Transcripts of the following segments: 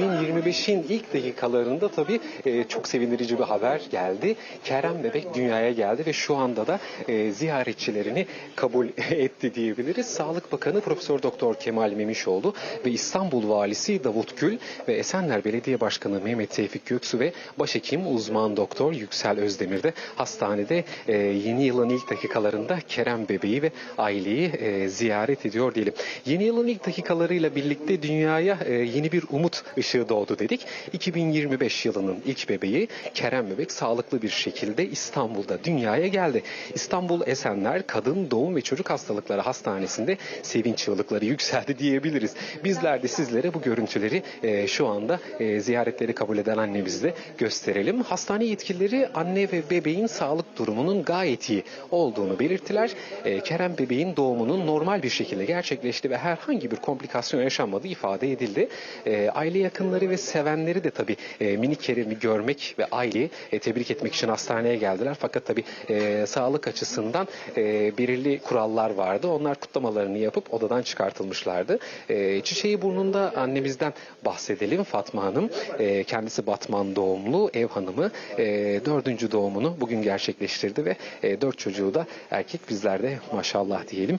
2025'in ilk dakikalarında tabii e, çok sevindirici bir haber geldi. Kerem Bebek dünyaya geldi ve şu anda da e, ziyaretçilerini kabul etti diyebiliriz. Sağlık Bakanı Profesör Doktor Kemal Memişoğlu ve İstanbul Valisi Davut Gül ve Esenler Belediye Başkanı Mehmet Tevfik Göksu ve Başhekim uzman doktor Yüksel Özdemir de hastanede e, yeni yılın ilk dakikalarında Kerem Bebeği ve aileyi e, ziyaret ediyor diyelim. Yeni yılın ilk dakikalarıyla birlikte dünyaya e, yeni bir umut ışığı doğdu dedik. 2025 yılının ilk bebeği Kerem Bebek sağlıklı bir şekilde İstanbul'da dünyaya geldi. İstanbul Esenler Kadın Doğum ve Çocuk Hastalıkları Hastanesi'nde sevinç çığlıkları yükseldi diyebiliriz. Bizler de sizlere bu görüntüleri e, şu anda e, ziyaretleri kabul eden annemizle gösterelim. Hastane yetkilileri anne ve bebeğin sağlık durumunun gayet iyi olduğunu belirttiler. E, Kerem bebeğin doğumunun normal bir şekilde gerçekleşti ve herhangi bir komplikasyon yaşanmadığı ifade edildi. E, aile yakınları ve sevenleri de tabii e, minik Kerem'i görmek ve aileyi e, tebrik etmek için hastaneye geldiler. Fakat tabii e, sağlık açısından e, belirli kurallar vardı. Onlar kutlamalarını yapıp odadan çıkartılmışlardı. E, çiçeği burnunda annemizden bahsedelim Fatma Hanım. E, kendisi Batman doğumlu ev hanımı. E, dördüncü doğumunu bugün gerçekleştirdi ve e, dört çocuğu da erkek bizler de maşallah diyelim.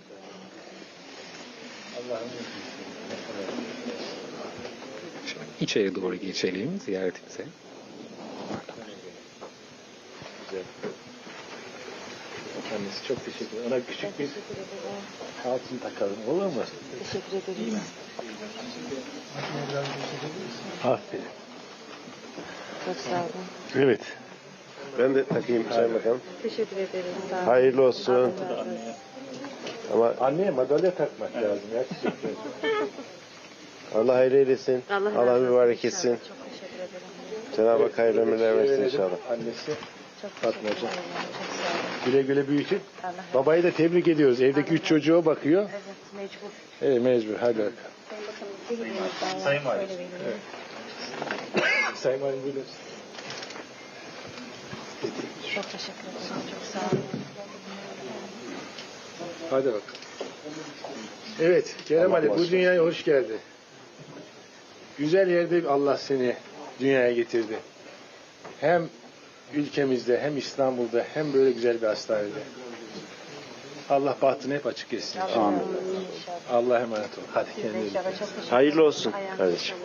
Şöyle İçeri doğru geçelim ziyaretimize. Annesi çok teşekkür ederim. Ona küçük bir altın takalım olur mu? Teşekkür ederiz. Aferin. Çok sağ olun. Evet. Ben de takayım Sayın Bakanım. Teşekkür ederiz. Sağ olun. Hayırlı olsun. Ama Anneye madalya takmak lazım ya. Allah hayırlı eylesin. Allah, Allah, mübarek etsin. Cenab-ı Hak hayırlı ömürler versin inşallah. Annesi Fatma hocam. güle güle büyütün. Babayı da tebrik ediyoruz. Evdeki üç çocuğa bakıyor. Evet mecbur. Evet mecbur. Hadi bakalım. Sayın Valim. Sayın Valim buyurun. Çok teşekkür ederim. Çok sağ olun. Hadi bakalım. Evet Kerem Ali bu dünyaya hoş geldin. Güzel yerde Allah seni dünyaya getirdi. Hem ülkemizde hem İstanbul'da hem böyle güzel bir hastanede. Allah bahtını hep açık etsin. Amin. Allah'a emanet ol. Hadi teşekkür Hayırlı olsun kardeşim.